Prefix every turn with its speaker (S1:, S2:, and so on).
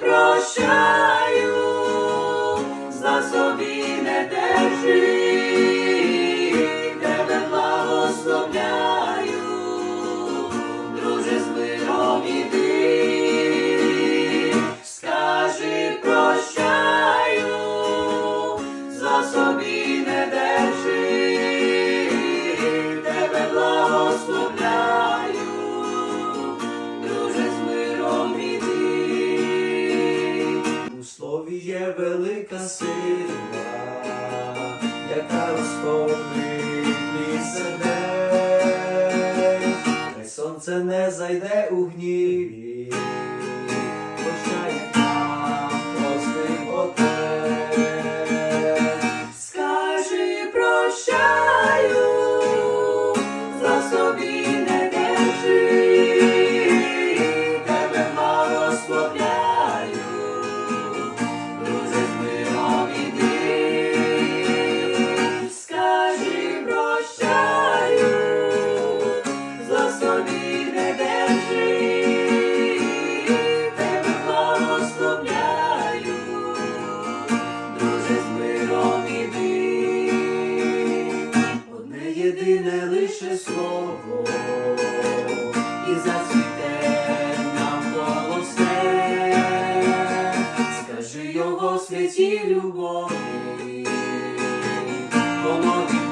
S1: прощаю, за собі не держи.
S2: велика сила, яка розтоплить ліс хай сонце не зайде у гніві.
S1: Слово і зацвіте навколо все, скажи
S2: його святі любові, голові.